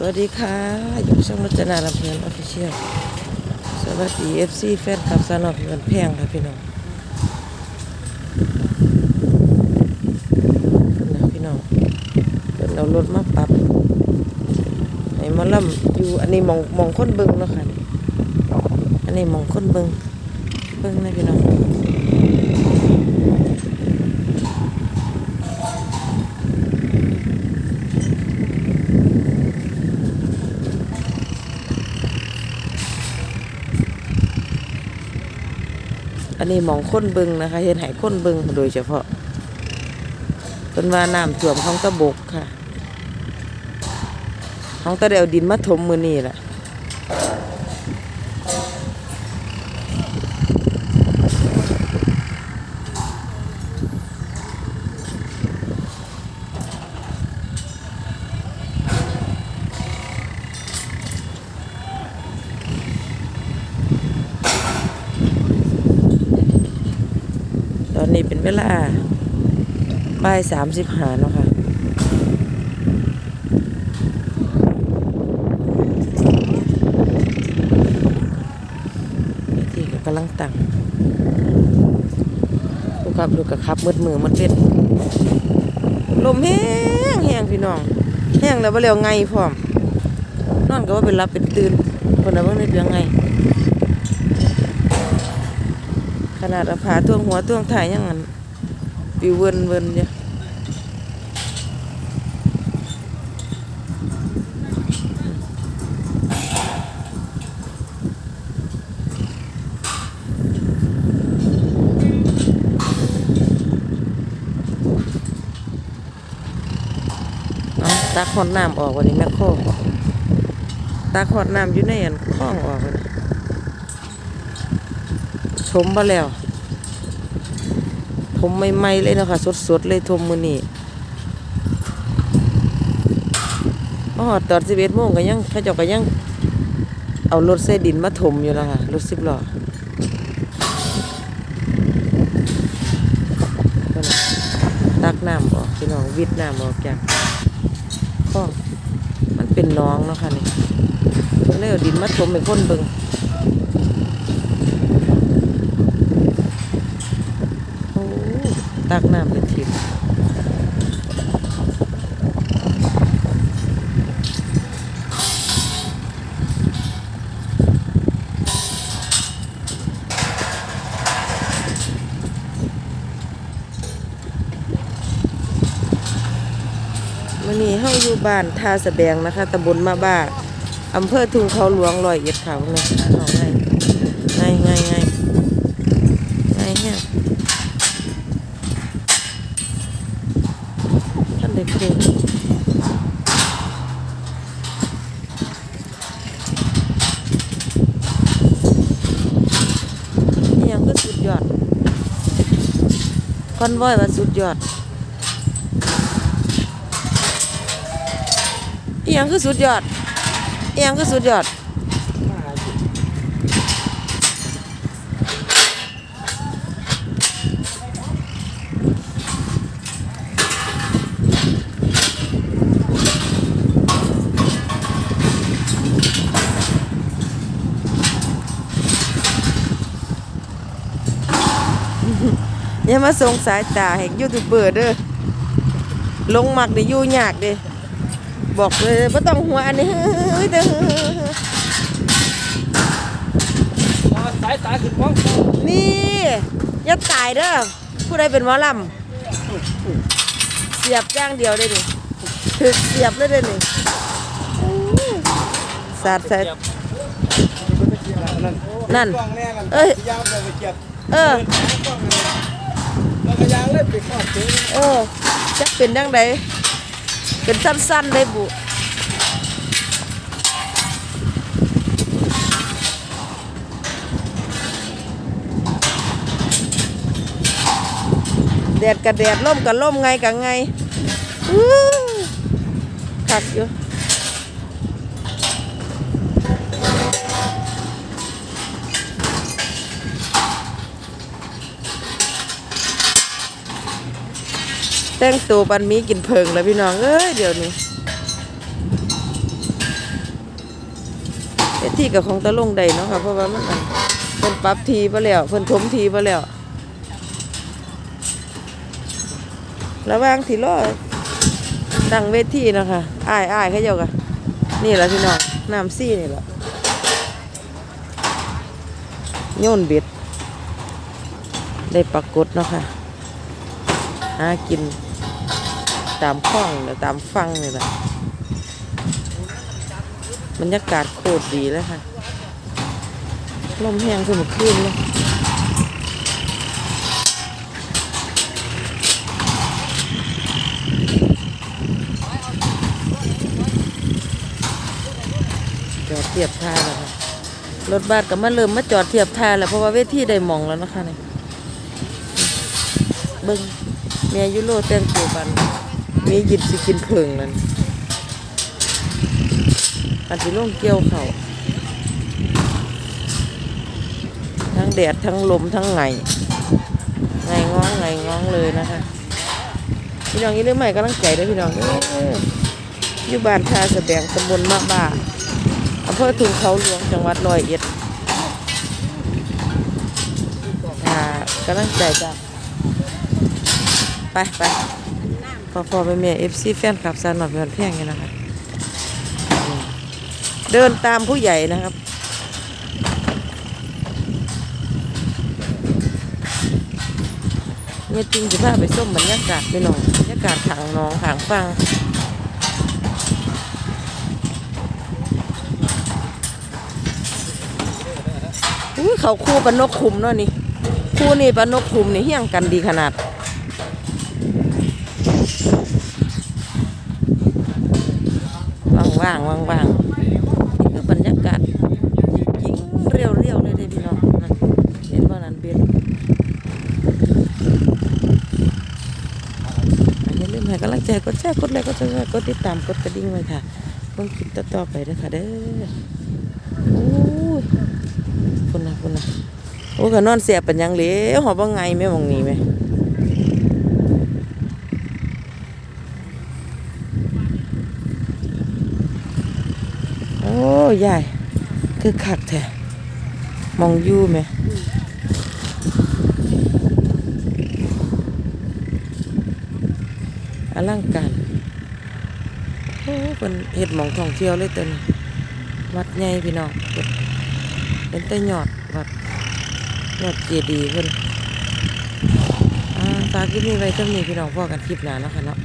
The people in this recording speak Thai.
สวัสดีค่ะ อยู่ช่องรจนาลำเพลินออฟฟิเชียลสวัสดีเอฟซีแฟนคลับสนอเงินแพงค่ะพี่น้องนะพี่น้องเป็นเอารถมาปรับให้มาล่ำอยู่อันนี้มองมองคนเบิงเนาะค่ะอันนี้มองคนเบิงเบิงนะพี่น้อง อันนี้หมองคนบึงนะคะ เห็นให้คนบึงโดยเฉพาะเป็นว่าน้ำท่วมของตะบกค่ะ ของตะเดวดินมาถมมือนี่แหละ เวลาบ่ายสามสิบหาเนาะค่ะที่ก็กำลังตั้งลูกครับลูกกับครับมืดมือมันเป็นลมแห้งแห้งพี่น้องแห้งแล้วว่าเร็วไงพร้อมนอนก็ว่าเป็นรับเป็นตื่นคนน่ะว่าเป็นยังไง ขนาดอาผาท่วงหัวท่วงถ่ายยังงั้นปิวเวินเวินเนี่ยเอาตักหอดน้ำออกวันนี้แม่โคตักหอดน้ำอยู่ในอันคล้องออกวันนี้ มมาแล้วผมใหม่ๆเลยเนาะคะสดๆเลยทมมือนี่มาหอดตอนสิบเอ็ดโมงก็ยังข้าเจ้าก็ยัง เอารถเส้ดินมาถมอยู่แล้วค่ะรถสิบล้อนั่นน่ะตักน้ำออกพี่น้องวิดน้ำออกจากคลองมันเป็นน้องเนาะค่ะนี่เพิ่นเลยเอาดินมาถมเป็นคนเบิง โอ้ ตักน้ำเป็นทิพย์มื่อนี้เฮาอยู่บ้านท่าสะแบงนะคะตำบลมาบ้าอำเภอทุ่งเขาหลวงร้อยเอ็ดเขาเนี่ยเอาง่ายง่ายง่ายง่ายง่ายแห้ง ท่านได้เคยนี่ยังก็สุดยอด คอนวอยว่าสุดยอดอีหยังคือสุดยอดอีหยังคือสุดยอด อย่ามาส่งสายตาแห่งยูทูบเบอร์เด้อลงมักได้ยู่ยากเด้บอกเลยบ่ต้องหัวอันนี้เฮ้ยเด้อสายตาขึ้นมองนี่อย่าตายเด้อผู้ใดเป็นหมอลำเสียบจ้างเดียวได้ดิถึกเสียบเลยได้ดิสาดใส่นั่น เอ้ยเออ เล่นไปขอบเจ๊เออจักเป็นยังไงเป็นสั้นๆได้บุแดดกับแดดล่มกับล่มไงกับไงอู้คักอยู่ แต่งตัวปันมีกินเพิงแล้วพี่น้องเอ้ยเดี๋ยวนี้เวทีกับของตะลงใดเนาะค่ะเพราะว่ามันเพิ่นปรับทีไปแล้วเพิ่นถมทีไปแล้วระว่างที่รอดังเวทีเนาะคะอ้ายอ้ายเขาเจ้าก็นี่แหละพี่น้องน้ำซี่นี่แหละโยนเบ็ดได้ปรากฏเนาะค่ะหากิน ตามคลองตามฟังนี่แหละบรรยากาศโคตรดีเลยค่ะ ลมแห้งขึ้นมาขึ้นเลยจอดเทียบท่าแล้วค่ะรถบัสก็มาเริ่มมาจอดเทียบท่าแล้วเพราะว่าเวทีได้มองแล้วนะคะเนี่ยเบิ้งเมียยุโรแต่งตัวบัน มีหยิบสิกินเพิงนั่นอันที่ลงเกี่ยวเขาทั้งแดดทั้งลมทั้งไงไงง้องไงง้องเลยนะคะ พี่น้องยี่เรื่องใหม่กำลังใจด้วยพี่น้องอยู่บ้านทาสะแบงตำบลมะบ่าอำเภอทุ่งเขาหลวงจังหวัดร้อยเอ็ดอ่ากำลังใจจ้ะไปไป พอพอไปเมียเอฟซีแฟนคลับซานหน่อยเป็นเพียงไงนะคะเดินตามผู้ใหญ่นะครับเนี่ยจริงจะพาไปส้มบรรยากาศไปหน่อยบรรยากาศขางน้องขางฟังอุ้ยเขาคู่ปลานกคุมเนาะนี่คู่นี่ปลานกคุมนี่เฮี้ยงกันดีขนาด ว่างๆว่างๆนี่คือบรรยากาศจริงๆเรียวเลยเด้พี่น้องนั่นเห็นว่านั่นเบียนอันนี้าลืมให้กำลังใจกดแชร์กดไลค์กดแชร์กดติดตามกดกระดิ่งไว้ค่ะเพิ่งคลิปต่อๆไปเด้อค่ะเด้อโอ้ยคุณนะคุณนะโอ้ก็นอนเสียบเป็นยังเหลวหอบว่าไงแม่มองนี้ไหม โอ้ยายคือคักแท้มองอยู่ไหมอลังการโอ้เป็นเห็ดหมองท่องเที่ยวเลยตัวนี้วัดใหญ่พี่น้องเพิ่นเป็นแต่ยอดวัดยอดเจดีย์เพิ่นอ่ากคลิปนี้ไว้เท่านี้พี่น้องพ่อกันคลิปหน้าเนาะคะเนาะ